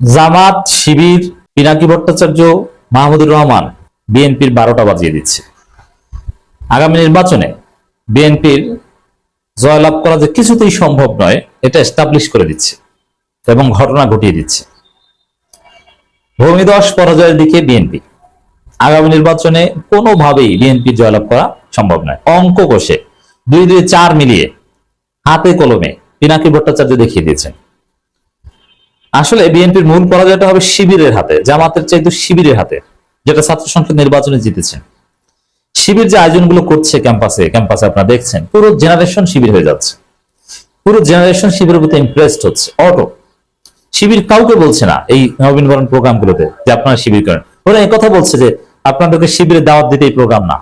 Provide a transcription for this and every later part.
জামাত, শিবির, পিনাকি ভট্টাচার্য, মাহমুদুর রহমান বিএনপির বারোটা বাজিয়ে দিচ্ছে। আগামী নির্বাচনে বিএনপির জয়লাভ করা যে কিছুতেই সম্ভব নয়, এটা এস্টাবলিশ করে দিচ্ছে এবং ঘটনা ঘটিয়ে দিচ্ছে। ভূমিদশ পরাজয়ের দিকে বিএনপি। আগামী নির্বাচনে কোনোভাবেই বিএনপি জয়লাভ করা সম্ভব নয়। অঙ্ক কষে দুই দুই চার মিলিয়ে হাতে কলমে পিনাকি ভট্টাচার্য দেখিয়ে দিয়েছেন। আসলে বিএনপির মূল পরাজয়টা হবে শিবিরের হাতে, জামাতের চাইতে শিবিরের হাতে, যেটা ছাত্র সংসদ নির্বাচনে জিতেছে। শিবির যে আয়োজনগুলো করছে ক্যাম্পাসে ক্যাম্পাসে আপনারা দেখছেন, পুরো জেনারেশন শিবির হয়ে যাচ্ছে। পুরো জেনারেশন শিবিরের প্রতি ইমপ্রেসড হচ্ছে। অটো। শিবির কাউকে বলছে না এই নবীনবরণ প্রোগ্রামগুলোতে যে আপনারা শিবির করেন। ওরা এই কথা বলছে যে, আপনাদেরকে শিবিরে দাওয়াত দিতে এই প্রোগ্রাম না।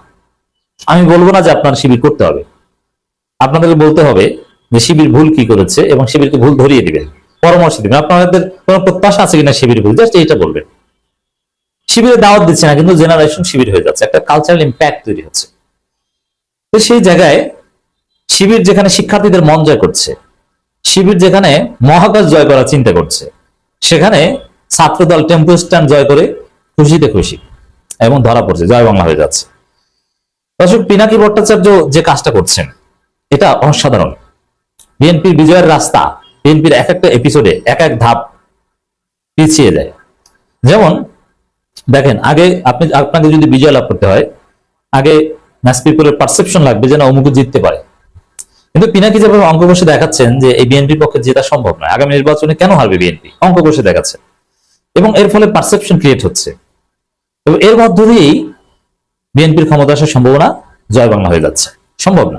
আমি বলব না যে আপনার শিবির করতে হবে। আপনাদেরকে বলতে হবে যে শিবির ভুল কি করেছে এবং শিবিরকে ভুল ধরিয়ে দিবেন। পরামর্শ দিবেন। আপনাদের কোনো প্রত্যাশা আছে কিনা শিবির ভুল জাস্ট এইটা বলবেন। শিবিরে দাওয়াত দিচ্ছে না, কিন্তু জেনারেশন শিবির হয়ে যাচ্ছে, একটা কালচারাল ইম্প্যাক্ট তৈরি হচ্ছে। তো সেই জায়গায় শিবির যেখানে শিক্ষার্থীদের মন জয় করছে, শিবির যেখানে মহাকাশ জয় করার চিন্তা করছে, সেখানে ছাত্রদল টেম্পো স্ট্যান্ড জয় করে খুশিতে খুশি এবং ধরা পড়ছে, জয় বাংলা হয়ে যাচ্ছে। দর্শক, পিনাকি ভট্টাচার্য যে কাজটা করছেন, এটা অসাধারণ। বিএনপির বিজয়ের রাস্তা বিএনপির এক একটা এপিসোডে এক এক ধাপ পিছিয়ে যায়। যেমন, দেখেন, আগে আপনি, আপনাকে যদি বিজয় লাভ করতে হয়, আগে ম্যাচ পিপলের পারসেপশন লাগবে যেন অমুক জিততে পারে। কিন্তু পিনাকি যেভাবে অঙ্ক বসে দেখাচ্ছেন যে এই বিএনপির পক্ষে জেতা সম্ভব নয়, আগামী নির্বাচনে কেন হারবে বিএনপি? অঙ্ক বসে দেখাচ্ছে এবং এর ফলে পারসেপশন ক্রিয়েট হচ্ছে। এবং এর মধ্য দিয়েই বিএনপির ক্ষমতা আসার সম্ভাবনা জয় বাংলা হয়ে যাচ্ছে। সম্ভব না।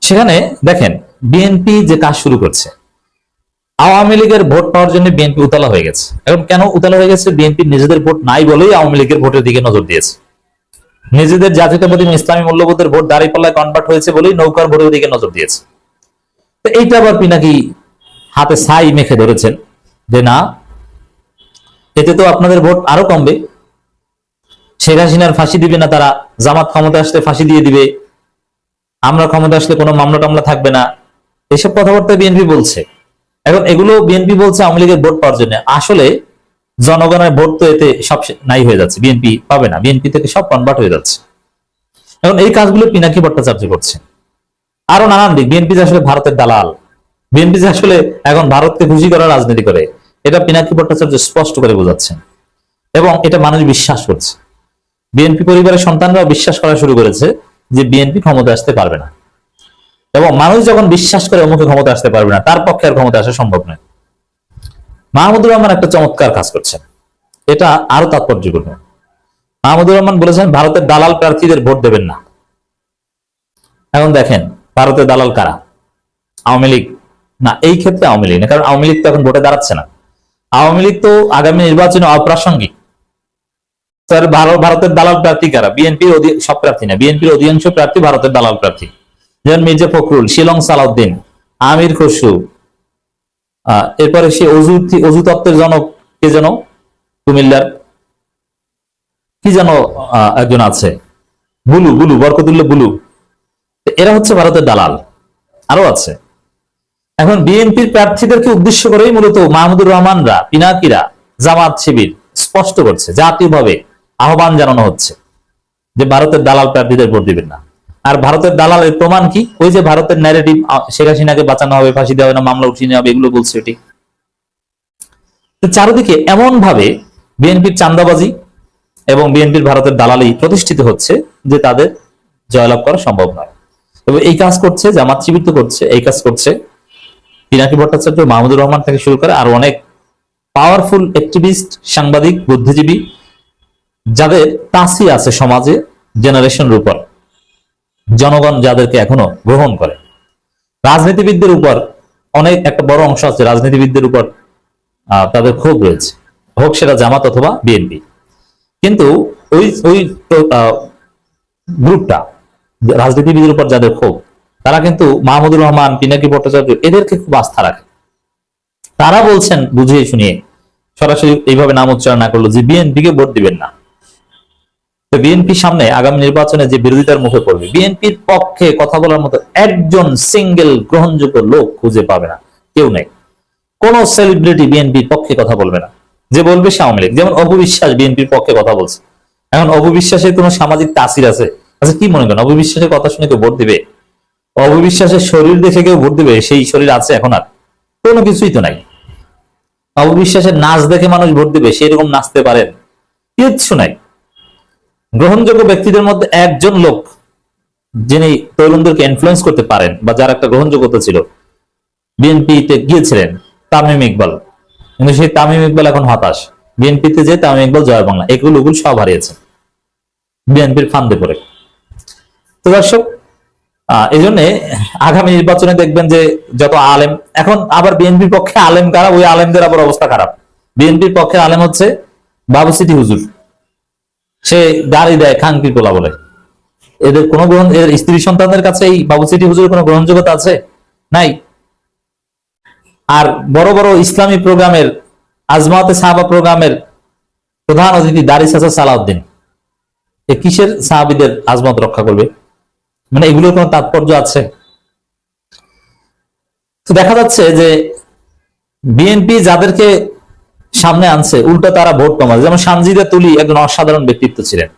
সেখানে, দেখেন বিএনপি যে কাজ শুরু করছে, আওয়ামী লীগের ভোট পাওয়ার জন্য বিএনপি উতলা হয়ে গেছে। এখন কেন উতলা হয়ে গেছে? বিএনপি নিজেদের ভোট নাই বলেই আওয়ামী লীগের ভোটের দিকে নজর দিয়েছে। নিজেদের জাতীয়তাবাদী ইসলামী মূল্যবোধের ভোট দাঁড়িপাল্লায় কনভার্ট হয়েছে বলেই নৌকার ভোটের দিকে নজর দিয়েছে। তো এইটা আবার পিনাকি হাতে ছাই মেখে ধরেছেন? যে না, এতে তো আপনাদের ভোট আরও কমবে। শেখ হাসিনার ফাঁসি দিবে না তারা, জামাত ক্ষমতা আসলে ফাঁসি দিয়ে দিবে। আমরা ক্ষমতা আসলে কোনো মামলা টামলা থাকবে না। এসব কথাবার্তা বিএনপি বলছে। এখন এগুলো বিএনপি বলছে আওয়ামী লীগের ভোট পাওয়ার জন্য। আসলে জনগণের ভোট তো এতে সব নাই হয়ে যাচ্ছে। বিএনপি পাবে না। বিএনপি থেকে সব কনভার্ট হয়ে যাচ্ছে। এখন এই কাজগুলো পিনাকি ভট্টাচার্য করছে আরও নানান দিক। বিএনপি যে আসলে ভারতের দালাল। বিএনপি যে আসলে এখন ভারতকে খুশি করার রাজনীতি করে, এটা পিনাকি ভট্টাচার্য স্পষ্ট করে বোঝাচ্ছেন। এবং এটা মানুষ বিশ্বাস করছে। বিএনপি পরিবারের সন্তানরাও বিশ্বাস করা শুরু করেছে যে বিএনপি ক্ষমতা আসতে পারবে না। এবং মানুষ যখন বিশ্বাস করে অমুকে ক্ষমতা আসতে পারবে না, তার পক্ষে আর ক্ষমতা আসা সম্ভব নয়। মাহমুদুর রহমান একটা চমৎকার কাজ করছেন। এটা আরও তাৎপর্যপূর্ণ। মাহমুদুর রহমান বলেছেন, ভারতের দালাল প্রার্থীদের ভোট দেবেন না। এখন দেখেন, ভারতের দালাল কারা? আওয়ামী লীগ। না, এই ক্ষেত্রে আওয়ামী লীগ না, কারণ আওয়ামী লীগ তো এখন ভোটে দাঁড়াচ্ছে না। আওয়ামী লীগ তো আগামী নির্বাচনে অপ্রাসঙ্গিক। ভারতের দালাল প্রার্থী কারা? বিএনপির সব প্রার্থী না, বিএনপির অধিকাংশ প্রার্থী ভারতের দালাল প্রার্থী। যেমন মির্জা ফখরুল শিলং সালাউদ্দিন আমির আহ, এরপরে সে অজু অজু তত্ত্বের জনক কে যেন? কুমিল্লার কি যেন একজন আছে? বুলু বুলু বরকতুল্লাহ বুলু। এরা হচ্ছে ভারতের দালাল। আরও আছে। এখন বিএনপির প্রার্থীদেরকে উদ্দেশ্য করেই মূলত মাহমুদুর রহমানরা পিনাকিরা জামাত শিবির স্পষ্ট করছে জাতীয়ভাবে আহ্বান জানানো হচ্ছে যে ভারতের দালাল প্রার্থীদের ভোট দিবেন না। আর ভারতের দালালের প্রমাণ কি? ওই যে ভারতের ন্যারেটিভ শেখ হাসিনাকে বাঁচানো হবে, ফাঁসি দেওয়া হবে না মামলা উঠিয়ে নেওয়া হবে, এগুলো বলছে এটি চারিদিকে এমন ভাবে বিএনপির চান্দাবাজি এবং বিএনপির ভারতের দালালি প্রতিষ্ঠিত হচ্ছে যে তাদের জয়লাভ করা সম্ভব নয়। এবং এই কাজ করছে, জামাত শিবির করছে, এই কাজ করছে পিনাকি ভট্টাচার্য, মাহমুদুর রহমান থেকে শুরু করে আর অনেক পাওয়ারফুল অ্যাক্টিভিস্ট সাংবাদিক, বুদ্ধিজীবী, যাদের তাসি আছে সমাজে জেনারেশন উপর জনগণ যাদেরকে এখনও গ্রহণ করে। রাজনীতিবিদদের উপর অনেক, একটা বড় অংশ আছে, রাজনীতিবিদদের উপর তাদের ক্ষোভ রয়েছে। হোক সেটা জামাত অথবা বিএনপি। কিন্তু ওই ওই গ্রুপটা, রাজনীতিবিদের উপর যাদের ক্ষোভ, তারা কিন্তু মাহমুদুর রহমান, পিনাকি ভট্টাচার্য, এদেরকে খুব আস্থা রাখে। তারা বলছেন, বুঝিয়ে শুনিয়ে, সরাসরি এইভাবে নাম উচ্চারণ না করল যে বিএনপি কে ভোট দিবেন না। তো বিএনপি সামনে আগামী নির্বাচনে যে বিরোধিতার মুখে পড়বে বিএনপির পক্ষে কথা বলার মতো একজন সিঙ্গেল গ্রহণযোগ্য লোক খুঁজে পাবে না, কেউ নেই। কোন সেলিব্রিটি বিএনপির পক্ষে কথা বলবে না। যে বলবে সে আওয়ামী লীগ। যেমন অপবিশ্বাস বিএনপির পক্ষে কথা বলছে। এখন অপবিশ্বাসের কোন সামাজিক তাসির আছে? আচ্ছা কি মনে করেন? অপবিশ্বাসের কথা শুনে কেউ ভোট দিবে? অপবিশ্বাসের শরীর দেখে কেউ ভোট দিবে? সেই শরীর আছে এখন আর। কোনো কিছুই তো নাই। অপবিশ্বাসের নাচ দেখে মানুষ ভোট দিবে? সেই রকম নাচতে পারেন কিচ্ছু নাই। গ্রহণযোগ্য ব্যক্তিদের মধ্যে একজন লোক যিনি তরুণদেরকে ইনফ্লুয়েন্স করতে পারেন বা যার একটা গ্রহণযোগ্যতা ছিল, বিএনপিতে গিয়েছিলেন, তামিম ইকবাল। কিন্তু সেই তামিম ইকবাল এখন হতাশ। বিএনপিতে যে তামিম ইকবাল জয় বাংলা, এগুলো ওগুলো সব হারিয়েছে। বিএনপির ফান্দে পড়ে। তো দর্শক এই জন্য আগামী নির্বাচনে দেখবেন যে যত আলেম, এখন আবার বিএনপির পক্ষে আলেম কারা? ওই আলেমদের আবার অবস্থা খারাপ। বিএনপির পক্ষে আলেম হচ্ছে বাবু সিটি হুজুর। সে গাড়ি দেয় খানকির কোলা বলে। এদের কোনো গ্রহণ এদের স্ত্রী সন্তানদের কাছে এই বাবু সিটি হুজুরের কোনো গ্রহণযোগ্যতা আছে? নাই। আর বড় বড় ইসলামী প্রোগ্রামের, আজমাতে সাহাবা প্রোগ্রামের প্রধান অতিথি দারিস হাসান সালাউদ্দিন। এ কিসের সাহাবিদের আজমত রক্ষা করবে? মানে এগুলোর কোনো তাৎপর্য আছে? তো দেখা যাচ্ছে যে বিএনপি যাদেরকে সামনে আনছে, উল্টো তারা ভোট কমাছে যেমন সানজিদা তুলি একজন অসাধারণ ব্যক্তিত্ব ছিলেন।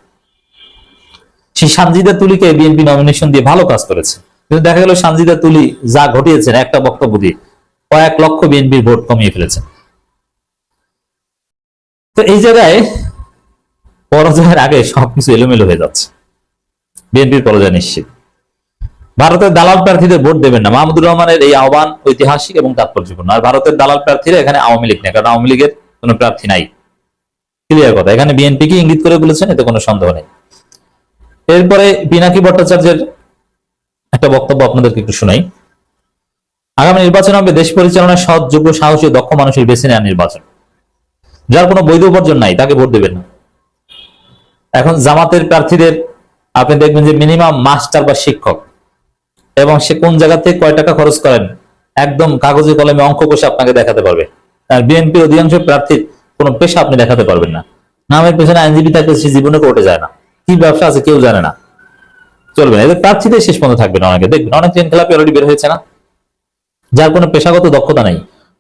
সেই সানজিদা তুলিকে বিএনপি নমিনেশন দিয়ে ভালো কাজ করেছে। কিন্তু দেখা গেল সানজিদা তুলি যা ঘটিয়েছেন, একটা বক্তব্য দিয়ে কয়েক লক্ষ বিএনপির ভোট কমিয়ে ফেলেছেন। তো এই জায়গায় পরাজয়ের আগে সবকিছু এলোমেলো হয়ে যাচ্ছে। বিএনপির পরাজয় নিশ্চিত। ভারতের দালাল প্রার্থীদের ভোট দেবেন না। মাহমুদুর রহমানের এই আহ্বান ঐতিহাসিক এবং তাৎপর্যপূর্ণ। আর ভারতের দালাল প্রার্থীরা এখানে আওয়ামী লীগ নেই, কারণ আওয়ামী লীগের কোনো প্রার্থী নাই। ক্লিয়ার কথা। এখানে বিএনপি কে ইঙ্গিত করে বলেছেন? এতে কোনো সন্দেহ নেই। এরপরে পিনাকি ভট্টাচার্যের একটা বক্তব্য আপনাদেরকে একটু শোনাই। আগামী নির্বাচন হবে, দেশ পরিচালনায় সৎ, যোগ্য, সাহসী দক্ষ মানুষের বেছে নেওয়ার নির্বাচন। যার কোনো বৈধ উপার্জন নাই, তাকে ভোট দেবেন না। এখন জামাতের প্রার্থীদের, আপনি দেখবেন যে মিনিমাম মাস্টার বা শিক্ষক, এবং সে কোন জায়গা থেকে কয় টাকা খরচ করেন, একদম কাগজে কলমে অঙ্ক কষে আপনাকে দেখাতে পারবে। আর বিএনপির অধিকাংশ প্রার্থীর কোনো পেশা আপনি দেখাতে পারবেন না। নামের পেছনে আইনজীবী থাকলে সে জীবনে কোর্টে যায় না। কি ব্যবসা আছে কেউ জানে না। চলবে না। এদের প্রার্থীদের শেষ পর্যন্ত থাকবে না অনেকে। দেখবেন, অনেক ট্রেন খেলাপি অলরেডি বের হয়েছে না? যার কোনো পেশাগত দক্ষতা নাই,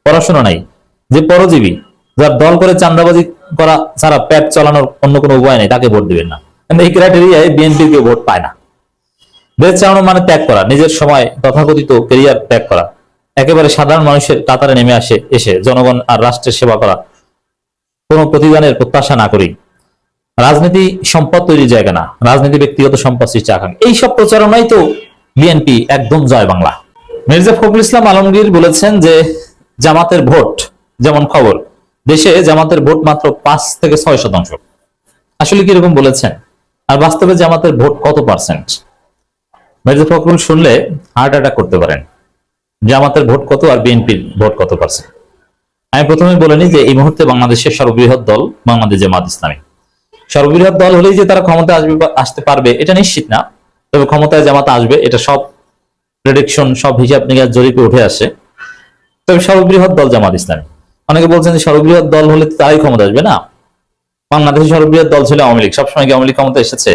পড়াশোনা নাই, যে পরজীবী, যার দল করে চান্দাবাজি করা ছাড়া পেট চালানোর অন্য কোনো উপায় নেই, তাকে ভোট দিবেন না। এই ক্রাইটেরিয়ায় বিএনপি কেউ ভোট পায় না। দেশ চালানো মানে ত্যাগ করা, নিজের সময় তথাকথিত কেরিয়ার ত্যাগ করা। একেবারে সাধারণ মানুষের কাতারে নেমে আসে, এসে জনগণ আর রাষ্ট্রের সেবা করা। কোনো প্রতিদানের প্রত্যাশা না করি রাজনীতি সম্পদ তৈরির জায়গা না, রাজনীতি ব্যক্তিগত সম্পদ সৃষ্টি আকাঙ্ক্ষা। এইসব প্রচারণাই তো বিএনপি একদম জয় বাংলা। মির্জা ফখরুল ইসলাম আলমগীর বলেছেন যে, জামাতের ভোট যেমন খবর, দেশে জামাতের ভোট মাত্র পাঁচ থেকে ছয় শতাংশ। আসলে কি এরকম বলেছেন? আর বাস্তবে জামাতের ভোট কত পার্সেন্ট মির্জা ফখরুল শুনলে হার্ট অ্যাটাক করতে পারেন। জামাতের ভোট কত আর বিএনপির ভোট কত পার্সেন্ট আমি প্রথমে বলে নিই যে এই মুহূর্তে বাংলাদেশের সর্ববৃহৎ দল বাংলাদেশ জামাত ইসলামী। সর্ববৃহৎ দল হলেই যে তারা ক্ষমতা আসবে আসতে পারবে, এটা নিশ্চিত না। তবে ক্ষমতায় জামাত আসবে, এটা সব প্রেডিকশন সব হিসাব নিকাশ জরিপে উঠে আসে। তবে সর্ববৃহৎ দল জামাত ইসলামী। অনেকে বলছেন যে সর্ববৃহৎ দল হলে তারাই ক্ষমতা আসবে না। বাংলাদেশের সর্ববৃহৎ দল ছিল আওয়ামী লীগ। সবসময় কি আওয়ামী লীগ ক্ষমতা এসেছে?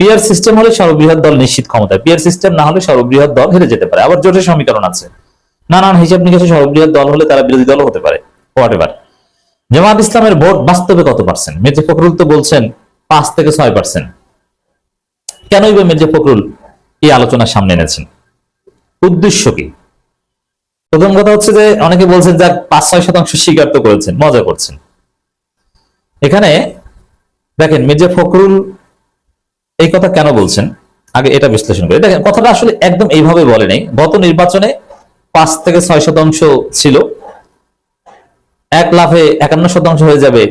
পিয়ার সিস্টেম হলে সর্ববৃহৎ দল নিশ্চিত ক্ষমতায়। পিয়ার সিস্টেম না হলে সর্ববৃহৎ দল হেরে যেতে পারে। আবার জোটের সমীকরণ আছে। নানান হিসাব নিকাশে সর্ববৃহৎ দল হলে তারা বিরোধী দলও হতে পারে। হোয়াট জামাত ইসলামের ভোট বাস্তবে কত পার্সেন্ট? মির্জা ফখরুল তো বলছেন পাঁচ থেকে ছয় পার্সেন্ট। কেনই বা মির্জা ফখরুল এই আলোচনার সামনে এনেছেন? উদ্দেশ্য কি? প্রথম কথা হচ্ছে যে অনেকে বলছেন যাক পাঁচ ছয় শতাংশ স্বীকার তো করেছেন, মজা করছেন। এখানে দেখেন মির্জা ফখরুল এই কথা কেন বলছেন? আগে এটা বিশ্লেষণ করি। দেখেন, কথাটা আসলে একদম এইভাবে বলে নাই। গত নির্বাচনে পাঁচ থেকে ছয় শতাংশ ছিল। এক লাভে একান্ন শতাংশ হয়ে যাবে,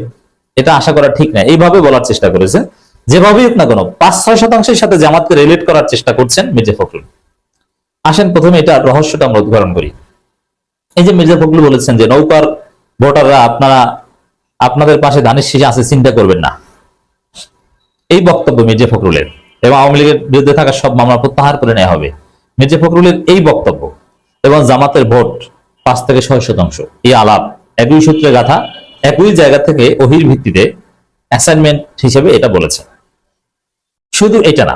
এটা আশা করা ঠিক না। এইভাবে বলার চেষ্টা করেছে। যেভাবেই হোক না কোনো, পাঁচ ছয় শতাংশের সাথে জামাতকে রিলেট করার চেষ্টা করছেন মির্জা ফখরুল। আসেন, প্রথমে এটা রহস্যটা আমরা উদ্ঘাটন করি। এই যে মির্জা ফখরুল বলেছেন যে, নৌকার ভোটাররা আপনারা, আপনাদের পাশে ধানের শীষে আছে, চিন্তা করবেন না। এই বক্তব্য মির্জা ফখরুলের এবং আওয়ামী লীগের বিরুদ্ধে থাকা সব মামলা প্রত্যাহার করে নেওয়া হবে। মির্জা ফখরুলের এই বক্তব্য এবং জামাতের ভোট পাঁচ থেকে ছয় শতাংশ, এই আলাপ একই সূত্রে গাথা, একই জায়গা থেকে অহির ভিত্তিতে অ্যাসাইনমেন্ট হিসেবে এটা বলেছে। শুধু এটা না,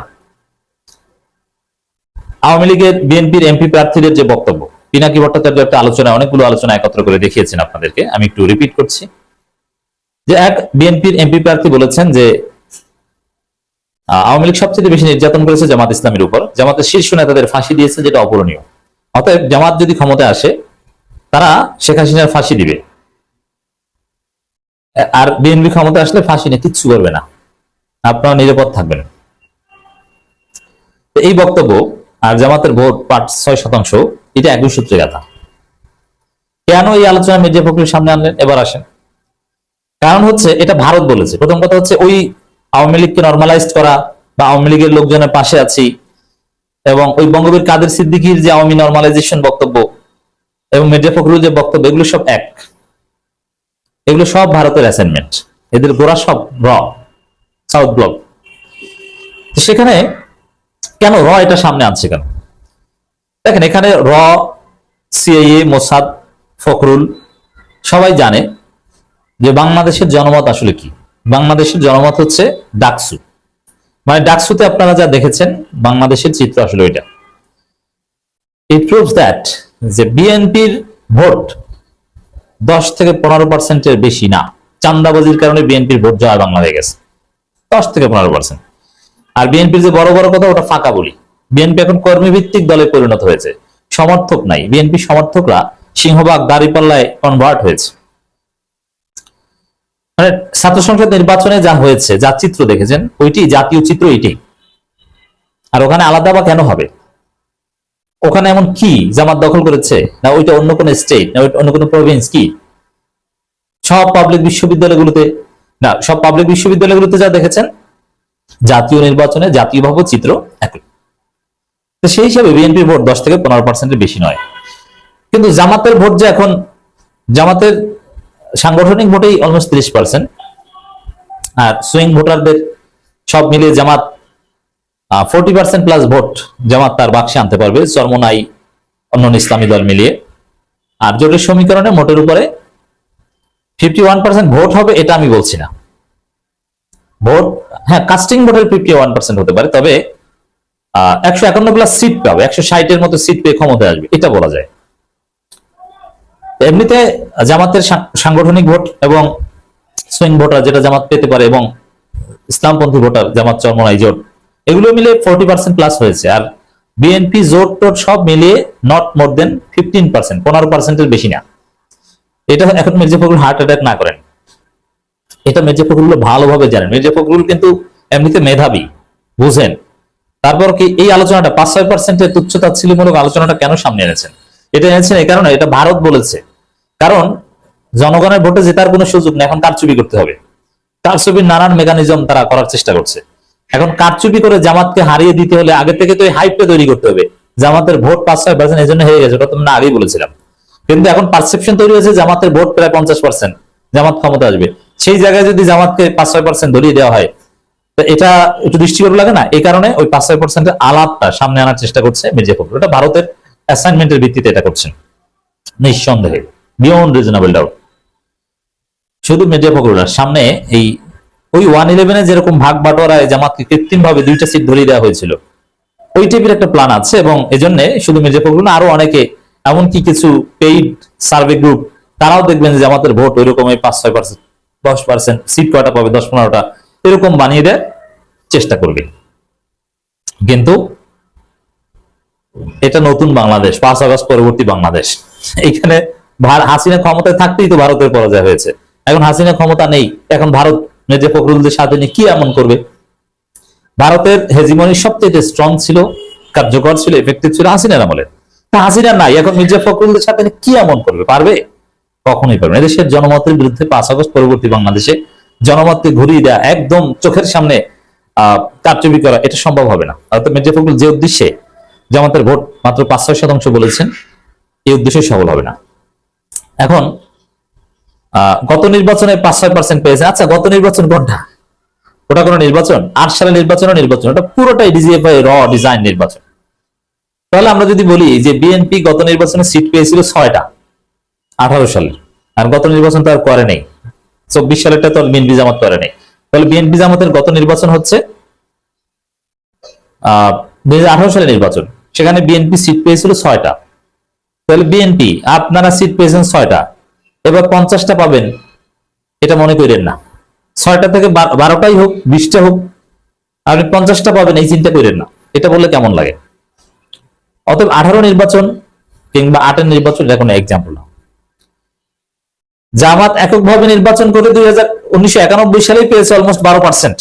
আওয়ামী লীগের বিএনপির এমপি প্রার্থীদের যে বক্তব্য, পিনাকি ভট্টাচার্য একটা আলোচনা অনেকগুলো আলোচনা একত্র করে দেখিয়েছেন আপনাদেরকে, আমি একটু রিপিট করছি। যে এক বিএনপির এমপি প্রার্থী বলেছেন যে আওয়ামী লীগ সবচেয়ে বেশি নির্যাতন করেছে জামাত ইসলামের উপর। জামাতের শীর্ষ নেতাদের ফাঁসি দিয়েছে, যেটা অপূরণীয়। অতএব জামাত যদি ক্ষমতায় আসে, তারা শেখ হাসিনার ফাঁসি দিবে। আর বিএনপি ক্ষমতায় আসলে ফাঁসি নিয়ে কিচ্ছু করবে না। আপনারা নিরাপদ থাকবেন। এই বক্তব্য আর জামাতের ভোট পাঁচ ছয় শতাংশ, এটা একই সূত্রে গাথা। কেন এই আলোচনা মির্জা ফখরুলের সামনে আনলেন? এবার আসেন। কারণ হচ্ছে, এটা ভারত বলেছে। প্রথম কথা হচ্ছে, ওই আওয়ামী লীগকে নর্মালাইজ করা বা আওয়ামী লীগের লোকজনের পাশে আছি এবং ওই বঙ্গবীর কাদের সিদ্দিকীর যে আওয়ামী নর্মালাইজেশন বক্তব্য এবং মির্জা ফখরুল যে বক্তব্য, এগুলো সব এক। এগুলো সব ভারতের অ্যাসাইনমেন্ট এদের গোড়া সব র। সাউথ ব্লক সেখানে কেন র এটা সামনে আনছে কেন? দেখেন, এখানে র সিআইএ মোসাদ, ফখরুল সবাই জানে যে বাংলাদেশের জনমত আসলে কি। বাংলাদেশের জনমত হচ্ছে ডাকসু। মানে ডাকসুতে আপনারা যা দেখেছেন, বাংলাদেশের চিত্র আসলে ওইটা। ইট প্রুভস দ্যাট যে বিএনপির ভোট দশ থেকে পনেরো পার্সেন্টের বেশি না। চান্দাবাজির কারণে বিএনপির ভোট জয় বাংলা হয়ে গেছে। দশ থেকে পনেরো পার্সেন্ট আর বিএনপির যে বড় বড় কথা, ওটা ফাঁকা বলি। বিএনপি এখন কর্মীভিত্তিক দলে পরিণত হয়েছে। সমর্থক নাই। বিএনপি সমর্থকরা সিংহবাগ দাঁড়িপাল্লায় কনভার্ট হয়েছে। মানে ছাত্র সংসদ নির্বাচনে যা হয়েছে, যা চিত্র দেখেছেন, ওইটি জাতীয় চিত্র এইটাই আর ওখানে আলাদা বা কেন হবে? ওখানে এমন কি জামাত দখল করেছে? না ওইটা অন্য কোনো স্টেট না অন্য কোনো প্রভিন্স কি? সব পাবলিক বিশ্ববিদ্যালয়গুলোতে, না, সব পাবলিক বিশ্ববিদ্যালয়গুলোতে যা দেখেছেন, জাতীয় নির্বাচনে জাতীয়ভাবে চিত্র একই। তো সেই হিসাবে বিএনপির ভোট দশ থেকে পনেরো পার্সেন্টের বেশি নয়। কিন্তু জামাতের ভোট যে এখন, জামাতের সাংগঠনিক ভোটেই অলমোস্ট তিরিশ পার্সেন্ট আর সুইং ভোটারদের সব মিলিয়ে Jamaat forty percent plus vote Jamaat তার বাক্সে আনতে পারবে, চরমনাই অন্য ইসলামী দল মিলিয়ে। আর জোটের সমীকরণে মোটের উপরে ফিফটি ওয়ান পার্সেন্ট ভোট হবে এটা আমি বলছি না। ভোট হ্যাঁ কাস্টিং ভোটের ফিফটি ওয়ান পার্সেন্ট হতে পারে, তবে একশো একান্ন প্লাস সিট পাবে, একশো ষাটের মতো সিট পেয়ে ক্ষমতায় আসবে, এটা বলা যায়। এমনিতে জামাতের সাংগঠনিক ভোট এবং সুইং ভোটার যেটা জামাত পেতে পারে এবং ইসলামপন্থী ভোটার, জামাত চরমনাই জোট, এগুলো মিলে ফোর্টি পার্সেন্ট প্লাস হয়েছে। আর বিএনপি জোট টোট সব মিলিয়ে not more than fifteen percent পনেরো পার্সেন্টের বেশি না। এটা এখন মির্জা ফখরুল হার্ট অ্যাটাক না করেন। এটা মির্জা ফখরুল ভালোভাবে জানেন। মির্জা ফখরুল কিন্তু এমনিতে মেধাবী, বুঝেন। তারপর কি এই আলোচনাটা পাঁচ ছয় পার্সেন্টের তুচ্ছতাচ্ছিল্যমূলক আলোচনাটা কেন সামনে এনেছেন? এটা এনেছেন এই কারণে, এটা ভারত বলেছে। কারণ জনগণের ভোটে জেতার কোনো সুযোগ নেই, এখন কারচুপি করতে হবে। কারচুপির নানান মেকানিজম তারা করার চেষ্টা করছে। এখন কারচুপি করে জামাতকে হারিয়ে দিতে হলে আগে থেকে তো এই হাইপটা তৈরি করতে হবে। জামাতের ভোট পাঁচ ছয় পার্সেন্ট এই জন্য হেরে গেছে, ওটা তো আমরা আগেই বলেছিলাম। কিন্তু এখন পারসেপশন তৈরি হয়েছে জামাতের ভোট প্রায় পঞ্চাশ পার্সেন্ট জামাত ক্ষমতা আসবে। সেই জায়গায় যদি জামাতকে পাঁচ ছয় পার্সেন্ট ধরিয়ে দেওয়া হয়, তো এটা একটু দৃষ্টিকোণ লাগে না? এই কারণে ওই পাঁচ ছয় পার্সেন্টের আলাপটা সামনে আনার চেষ্টা করছে মির্জা ফখরুল এটা ভারতের অ্যাসাইনমেন্টের ভিত্তিতে এটা করছেন নিঃসন্দেহে। বিয়ন্ড রিজনেবল ডাউট শুধু মির্জা ফখরুল না, সামনে এই ওই ওয়ান ইলেভেনে যেরকম ভাগ বাটোয়ারায় জামাতকে কৃত্রিম ভাবে দুইটা সিট ধরিয়ে দেওয়া হয়েছিল। ওই টাইপের একটা প্ল্যান আছে এবং এজন্য শুধু মির্জা ফখরুল না আরও অনেকে এমনকি কিছু পেইড সার্ভে গ্রুপ তারাও দেখবেন যে জামাতের ভোট ওই রকম পাঁচ ছয় পার্সেন্ট দশ পার্সেন্ট সিট কয়টা পাবে দশ পনেরোটা এরকম বানিয়ে দেয় চেষ্টা করবে। কিন্তু এটা নতুন বাংলাদেশ পাঁচ আগস্ট পরবর্তী বাংলাদেশ। এইখানে ভার- হাসিনা ক্ষমতায় থাকতেই তো ভারতের পরাজয় হয়েছে। এখন হাসিনা ক্ষমতা নেই। এখন ভারত মির্জা ফখরুলদের সাথে নিয়ে কি এমন করবে? ভারতের হেজিমনি সবচেয়ে স্ট্রং ছিল, কার্যকর ছিল এফেক্টিভ ছিল হাসিনার আমলে। তা হাসিনা নাই। এখন মির্জা ফখরুলদের সাথে কি এমন করবে? পারবে? কখনোই পারবে এদেশের জনমতের বিরুদ্ধে পাঁচ আগস্ট পরবর্তী বাংলাদেশে জনমতকে ঘুরিয়ে দেওয়া একদম চোখের সামনে আহ কারচুপি করা, এটা সম্ভব হবে না। অর্থাৎ মির্জা ফখরুল যে উদ্দেশ্যে জামাতের ভোট মাত্র পাঁচ ছয় শতাংশ বলেছেন, এই উদ্দেশ্যে সফল হবে না। এখন গত নির্বাচনে পাঁচ ছয় পার্সেন্ট পেয়েছে। আচ্ছা গত নির্বাচন কোনটা? ওটা কোনো নির্বাচন? আট সালের নির্বাচনও নির্বাচন। ওটা পুরোটাই ডিজিএফআই র ডিজাইন নির্বাচন। তাহলে আমরা যদি বলি যে বিএনপি গত নির্বাচনে সিট পেয়েছিল ছয়টা, আঠারো সালে আর গত নির্বাচন তো আর করে নেই। চব্বিশ সালেরটা তো বিএনপি জামাত করে নেই। তাহলে বিএনপি জামাতের গত নির্বাচন হচ্ছে আহ দুই হাজার আঠারো সালের নির্বাচন। সেখানে বিএনপি সিট পেয়েছিল ছয়টা। তাহলে বিএনপি আপনারা সিট পেয়েছেন ছয়টা। এবার পঞ্চাশটা পাবেন, এটা মনে করেন না। ছয়টা থেকে বারোটাই হোক, বিশটা হোক, আপনি পঞ্চাশটা পাবেন, এই চিন্তা করেন না। এটা বললে কেমন লাগে? অতএব আঠারো নির্বাচন কিংবা আটের নির্বাচন, এটা কোনো এক্সাম্পল না। জামাত এককভাবে নির্বাচন করে দুই হাজার উনিশশো একানব্বই সালেই পেয়েছে অলমোস্ট বারো পার্সেন্ট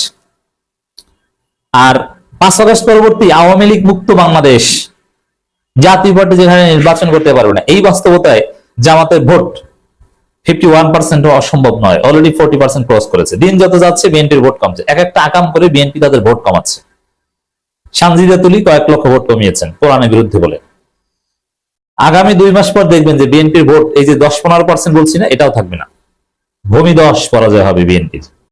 আর পাঁচ আগস্ট পরবর্তী আওয়ামী লীগ মুক্ত বাংলাদেশ জাতীয় পার্টি যেখানে নির্বাচন করতে পারবে না। এই বাস্তবতায় জামাতের ভোট ফিফটি ওয়ান পার্সেন্ট অসম্ভব নয়। অলরেডি ফোর্টি পার্সেন্ট ক্রস করেছে। দিন যত যাচ্ছে বিএনপির ভোট কমছে। এক একটা আকাম করে বিএনপি তাদের ভোট কমাচ্ছে। সানজিদা তুলি কয়েক লক্ষ ভোট কমিয়েছেন, কোরআনের বিরুদ্ধে বলে। আগামী দুই মাস পর দেখবেন যে বিএনপির ভোট এই যে দশ পনেরো পার্সেন্ট বলছি না, এটাও থাকবে না। ভূমি দশ পরাজয় হবে বিএনপির